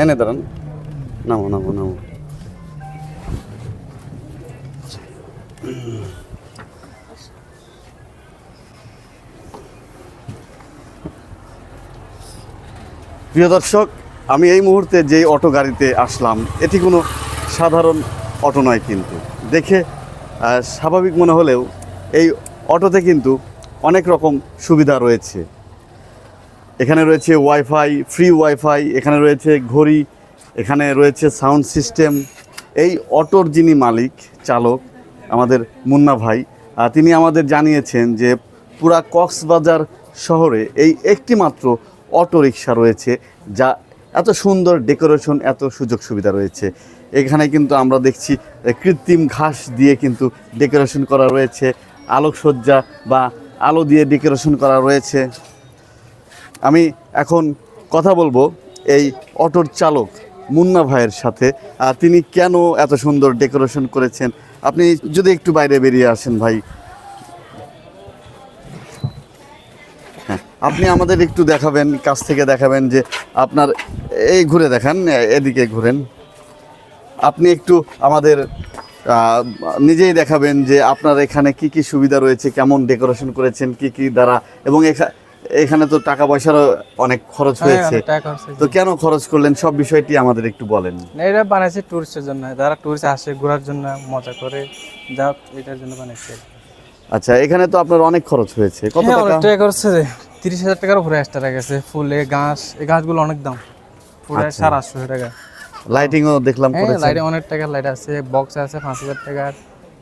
এনে দাঁড়ান নামো নামো নামো। প্রিয় দর্শক, আমি এই মুহূর্তে যেই অটো গাড়িতে আসলাম, এটি কোনো সাধারণ অটো নয় কিন্তু। দেখে স্বাভাবিক মনে হলেও এই অটোতে কিন্তু অনেক রকম সুবিধা রয়েছে। এখানে রয়েছে ওয়াইফাই ফ্রি ওয়াইফাই এখানে রয়েছে ঘড়ি, এখানে রয়েছে সাউন্ড সিস্টেম এই অটোর যিনি মালিক, চালক, আমাদের মুন্না ভাই তিনি আমাদের জানিয়েছেন যে পুরা কক্সবাজার শহরে এই একটি মাত্র অটো রিক্সা রয়েছে, যা এত সুন্দর ডেকোরেশন, এত সুযোগ সুবিধা রয়েছে। এখানে কিন্তু আমরা দেখছি কৃত্রিম ঘাস দিয়ে কিন্তু ডেকোরেশন করা রয়েছে, আলোকসজ্জা বা আলো দিয়ে ডেকোরেশন করা রয়েছে। আমি এখন কথা বলব এই অটোর চালক মুন্না ভাইয়ের সাথে। তিনি কেন এত সুন্দর ডেকোরেশন করেছেন? আপনি যদি একটু বাইরে বেরিয়ে আসেন ভাই। হ্যাঁ আপনি আমাদের একটু দেখাবেন, কাছ থেকে দেখাবেন যে আপনার এই ঘুরে দেখান, এদিকে ঘুরেন। আপনি একটু আমাদের নিজেই দেখাবেন যে আপনার এখানে কি কি সুবিধা রয়েছে, কেমন ডেকোরেশন করেছেন, কি কি দ্বারা, এবং এখানে তো টাকা পয়সারও অনেক খরচ হ্যাঁ, হয়েছে। টাকা খরচ। তো কেন খরচ করলেন? সব বিষয়টি আমাদের একটু বলেন। এটা বানাইছে টুরিস্টের জন্য। যারা টুরিস্ট আসে ঘোরার জন্য মজা করে যা এটার জন্য বানাইছে। আচ্ছা এখানে তো আপনার অনেক খরচ হয়েছে। কত হ্যাঁ, টাকা? টাকা করছে তিরিশ হাজার টাকার উপরে এক্সট্রা গেছে। ফুলে ঘাস এই ঘাসগুলো অনেক দাম। পুরো আচ্ছা। সাড়ে আটশো টাকা। লাইটিংও দেখলাম হ্যাঁ লাইটে অনেক টাকার লাইট আছে। বক্স আছে পাঁচ হাজার টাকার।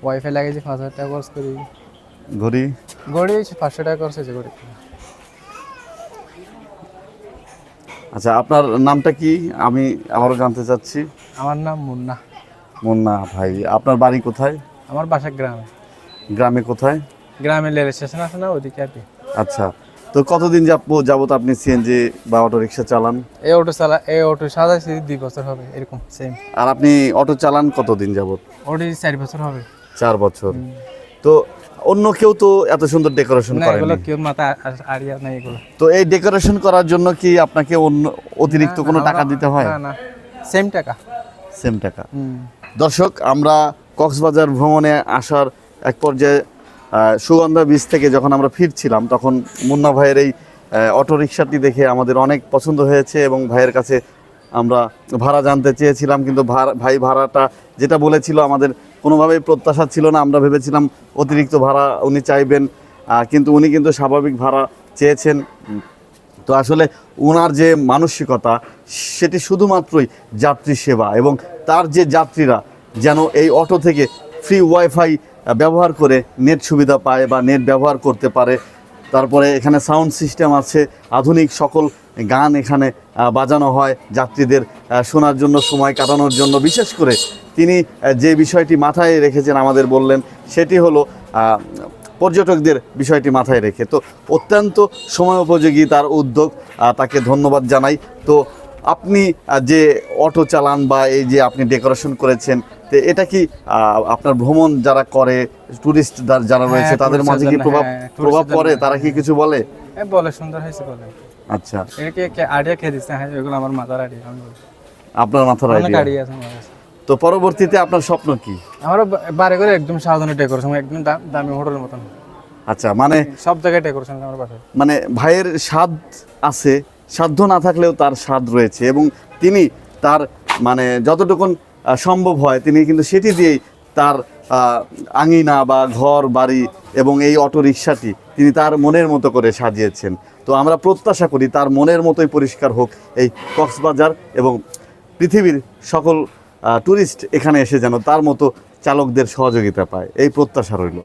ওয়াইফাই লাগিয়েছে পাঁচ হাজার টাকা খরচ করি। ঘড়ি? হচ্ছে পাঁচশো টাকা খরচ হয়েছে গড়ি আচ্ছা আপনার নামটা কি? আমি আবারও জানতে চাচ্ছি। আমার নাম মুন্না। মুন্না ভাই আপনার বাড়ি কোথায়? আমার বাসা গ্রামে। গ্রামে কোথায়? গ্রামে রেল স্টেশন আছে না ওদিকে আর কি। আচ্ছা তো কতদিন যাব যাবত আপনি সিএনজি বা অটো রিক্সা চালান? এই অটো চালা এই অটো সাজাইছি দুই বছর হবে এরকম সেম আর আপনি অটো চালান কতদিন যাবত? ওটি চার বছর হবে। চার বছর। তো অন্য কেউ তো এত সুন্দর ডেকোরেশন করে এগুলো কেউ মাথা আড়িয়া নাই এগুলো। তো এই ডেকোরেশন করার জন্য কি আপনাকে অন্য অতিরিক্ত কোনো টাকা দিতে হয়? না না সেম টাকা। সেম টাকা। দর্শক আমরা কক্সবাজার ভ্রমণে আসার এক পর্যায়ে সুগন্ধা বীজ থেকে যখন আমরা ফিরছিলাম তখন মুন্না ভাইয়ের এই অটো রিক্সাটি দেখে আমাদের অনেক পছন্দ হয়েছে এবং ভাইয়ের কাছে আমরা ভাড়া জানতে চেয়েছিলাম কিন্তু ভাই ভাড়াটা যেটা বলেছিল আমাদের কোনোভাবেই প্রত্যাশা ছিল না, আমরা ভেবেছিলাম অতিরিক্ত ভাড়া উনি চাইবেন কিন্তু উনি কিন্তু স্বাভাবিক ভাড়া চেয়েছেন। তো আসলে ওনার যে মানসিকতা, সেটি শুধুমাত্রই যাত্রী সেবা এবং তার যে যাত্রীরা যেন এই অটো থেকে ফ্রি ওয়াইফাই ব্যবহার করে নেট সুবিধা পায় বা নেট ব্যবহার করতে পারে তারপরে এখানে সাউন্ড সিস্টেম আছে, আধুনিক সকল গান এখানে বাজানো হয় যাত্রীদের শোনার জন্য, সময় কাটানোর জন্য। বিশেষ করে তিনি যে বিষয়টি মাথায় রেখেছেন, আমাদের বললেন, সেটি হলো পর্যটকদের বিষয়টি মাথায় রেখে। তো অত্যন্ত সময় উপযোগী তার উদ্যোগ তাকে ধন্যবাদ জানাই। তো আপনি যে অটো চালান বা এই যে আপনি ডেকোরেশন করেছেন তো এটা কি আপনার ভ্রমণ যারা করে টুরিস্ট যারা রয়েছে হ্যাঁ, তাদের মাঝে কি প্রভাব হ্যাঁ, প্রভাব পড়ে? তারা কি কিছু বলে? বলে সুন্দর হয়েছে বলে। আচ্ছা। এটাকে কে আইডিয়া খেয়ে দিচ্ছে হ্যাঁ এগুলো আমার মাথার আইডিয়া আপনার মাথার অনেক আইডিয়া আমার তো পরবর্তীতে আপনার স্বপ্ন কি? আমারও বা- বারে করে একদম সাধারণ ডেকোরেশন একদম দামি হোটেলের মতন। আচ্ছা মানে সব জায়গায় ডেকোরেশন আমার বাসায়। মানে ভাইয়ের স্বাদ আছে সাধ্য না থাকলেও তার স্বাদ রয়েছে এবং তিনি তার মানে যতটুকুন সম্ভব হয়, তিনি কিন্তু সেটি দিয়েই তার আঙিনা বা ঘর, বাড়ি এবং এই অটো রিক্সাটি তিনি তার মনের মতো করে সাজিয়েছেন। তো আমরা প্রত্যাশা করি তার মনের মতোই পরিষ্কার হোক এই কক্সবাজার এবং পৃথিবীর সকল ট্যুরিস্ট এখানে এসে যেন তার মতো চালকদের সহযোগিতা পায়। এই প্রত্যাশা রইল।